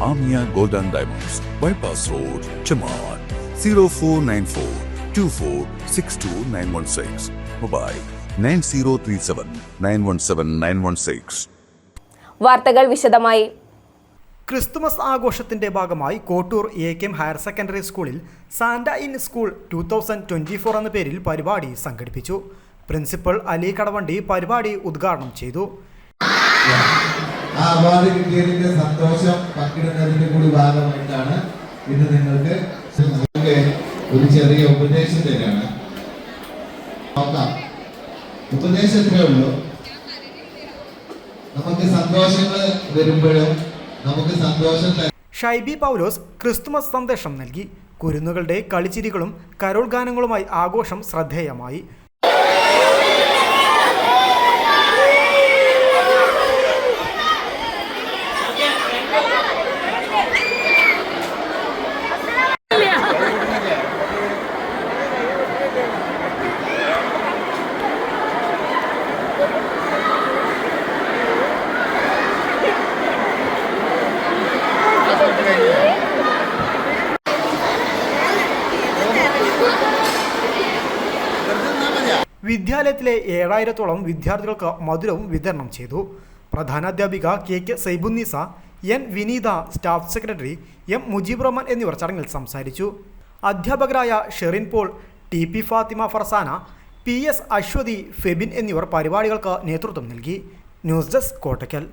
Amia Golden Diamonds, Bypass Road, Chamar, 0494 2462916. Mobile 9037 917 916. വാർത്തകൾ വിശദമായി Christmas ആഘോഷത്തിന്റെ ഭാഗമായി Kottoor A came higher secondary സ്കൂളിൽ Santa in school two thousand twenty four എന്ന പേരിൽ പരിപാടി സംഘടിപ്പിച്ചു പ്രിൻസിപ്പൽ അലി കടവണ്ടി പരിപാടി ഉദ്ഘാടനം ചെയ്തു ആ അവാർഡ് കിട്ടിയതിന്റെ സന്തോഷം പങ്കിടുന്നതിന്റെ കൂടി ഭാഗമായിട്ടാണ് ഇന്ന് നിങ്ങൾക്ക് ഒരു ചെറിയ ഉപദേശം തരാണ്. നോക്കാം. ഉപദേശത്തിലേ ഉള്ളൂ. നമുക്ക് സന്തോഷങ്ങൾ വരുമ്പോഴും നമുക്ക് സന്തോഷം ഷൈബി പൗലോസ് ക്രിസ്തുമസ് സന്ദേശം നൽകി. കുരുന്നുകളുടെ കളിച്ചിരികളും കരോൾ ഗാനങ്ങളുമായി ആഘോഷം ശ്രദ്ധേയമായി. വിദ്യാലയത്തിലെ ഏഴായിരത്തോളം വിദ്യാർത്ഥികൾക്ക് മധുരവും വിതരണം ചെയ്തു. പ്രധാനാധ്യാപിക K K Saibunnisa N Vineetha staff secretary M Mujeeb Rahman എന്നിവർ ചടങ്ങിൽ സംസാരിച്ചു. അധ്യാപകരായ Sherin Paul T P Fathima Farsana P S Aswathy Febin എന്നിവർ പരിപാടികൾക്ക് നേതൃത്വം നൽകി. News desk Kottakkal.